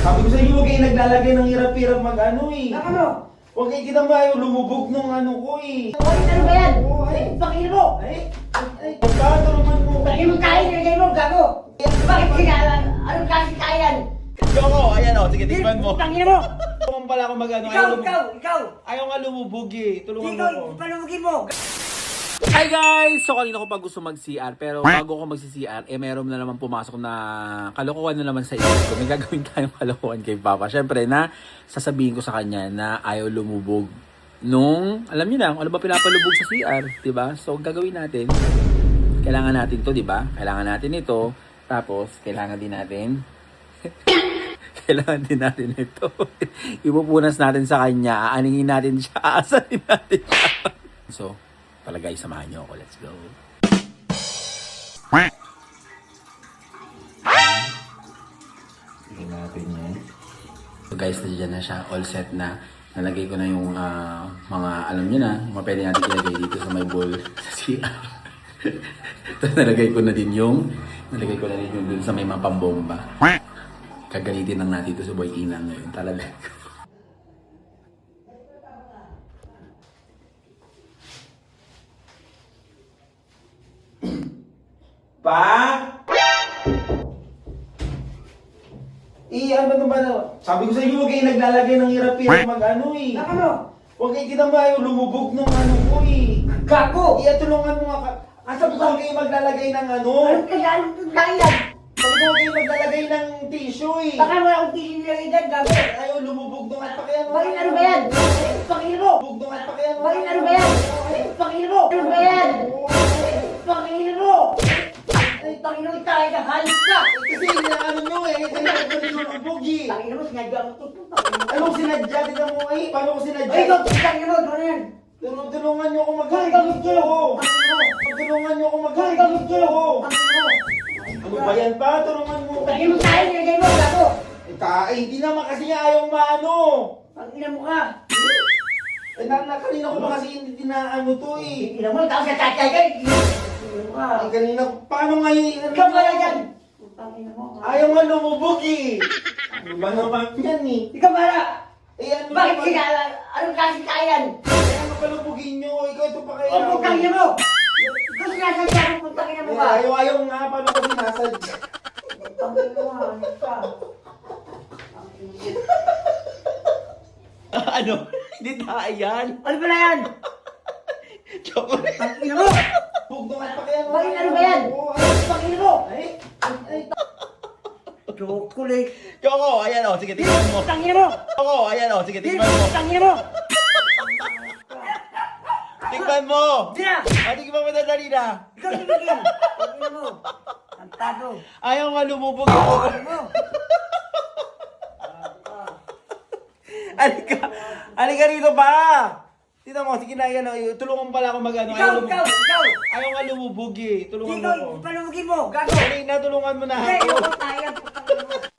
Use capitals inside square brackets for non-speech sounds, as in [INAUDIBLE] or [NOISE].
Sabi ko sa inyo, huwag kayo naglalagay ng hirap-hirap mag-ano eh. Ano? Huwag kayo kita ba yung lumubog nung ano ko eh. Ulit ano ba yan? Oo, ay. Pakinggan mo! Ay, ay, pagkato naman mo. Pakinggan mo kain, nilagay mo, gago! Bakit kinalan? Anong kasi kayan? Yoko, ayan o, sige, tikman mo. Pakinggan mo! Tulungan pala ako mag-ano. Ikaw, Ayaw, ikaw, ikaw! Ayaw nga lumubog eh. Tulungan mo Ikaw, ako. palugin mo! Hi guys! So kanina ko pa gusto mag-CR pero bago ko mag-CR, eh meron na naman pumasok na kalokohan na naman sa isip ko. May gagawin tayong kalokohan kay Papa. Siyempre na sasabihin ko sa kanya na ayaw lumubog nung, alam niyo na, ano ba pinapalubog sa CR, 'di ba? So gagawin natin. Kailangan natin 'to, 'di ba? Kailangan natin ito. Tapos kailangan din natin [COUGHS] kailangan din natin ito. [LAUGHS] Ipupunas natin sa kanya, aaningin natin siya, [LAUGHS] aasanin natin siya. So, pala guys, samahan niyo ako. Let's go. Sige natin yan. So guys, nandiyan na siya. All set na. Nalagay ko na yung ah, mga, alam niyo na, mga pwede natin ilagay dito sa may bowl [LAUGHS] sa CR. [LAUGHS] Tapos nalagay ko na din yung, nalagay ko na din yung dun sa may mga pambomba. Kagalitin lang natin ito sa boy inang ngayon. Talaga. [LAUGHS] Eh, ano naman? Sabi ko sa inyo, huwag kayo naglalagay ng hirap-hirap mag-ano eh. Ano? Huwag kayo yung lumubog nung ano ko eh. Gago! Iya, tulungan mo nga ka. Asa ko huwag kayo maglalagay ng ano? Anong kailangan ng kayan? Sabi ko huwag kayo maglalagay ng tissue eh. Baka wala akong tingin nilagay dyan, gago! Ayaw, lumubog nung at pakiyan mo. Bakit ano ba yan? Mo! Lumubog nung at pakiyan mo. Bakit ano ba yan? Mo! Ano ba yan? Mo! Ay, Panginoon tayo halos ka! Kasi nyo eh. Kasi ako eh. Pakinggan mo, sinadya mo ito. Mo. Anong sinadya? Tignan mo eh. Paano ko sinadya? Ay, ikaw, pakinggan mo, yan. Tulung- Tulungan nyo ako mo! Tulungan nyo ako mo! Ano ba yan pa? Tulungan mo. Pakinggan mo tayo, nilagay mo, gago! Eh, ka, eh, hindi naman kasi nga ayaw maano. Pakinggan mo ka! Eh, na, na, kanina ko pa kasi hindi dinaano to eh. Pakinggan mo, tapos! Pakinggan mo ka! Eh, kanina, paano nga yung... Ikaw mo ka! Ayaw nga lumubog eh. Ano ba naman yan eh? Ikaw pala! Eh, ano Bakit naman- kinalan? Anong kasi kayan? Eh, ano palubugin nyo? Ikaw ito pa kaya. O, putangin mo! Ikaw sinasadya mo, putangin mo Eh, ka! ayaw, ayaw nga. Paano ko sinasadya? Putangin mo ka, ano ka? [LAUGHS] ano? Hindi tayo yan. Ano pala yan? [LAUGHS] Chocolate. Putangin mo! Bug nung at pakiyan mo. Bakit ano ba yan? Oo, ay, Putangin mo! Ay, [LAUGHS] Chocolate! Yoko, ayan o. Sige, tingnan mo. Putangin mo! Yoko, ayan o. Sige, tingnan mo. Putangin mo! Tingnan mo. Di na! Ah, ba madadali na? Ikaw tumigil! Putangin mo! Tantado! Ayaw nga lumubog yung Putangin mo! Alika, alika rito pa! Tingnan mo, sige na yan. oh, Tulungan mo pala ako mag-ano. Ikaw, ikaw, ikaw! Ayaw nga lumubog eh. Tulungan mo Ikaw, ako. palugin mo! Gago! Dali na, tulungan mo na Hindi, ako. tayo! Mo!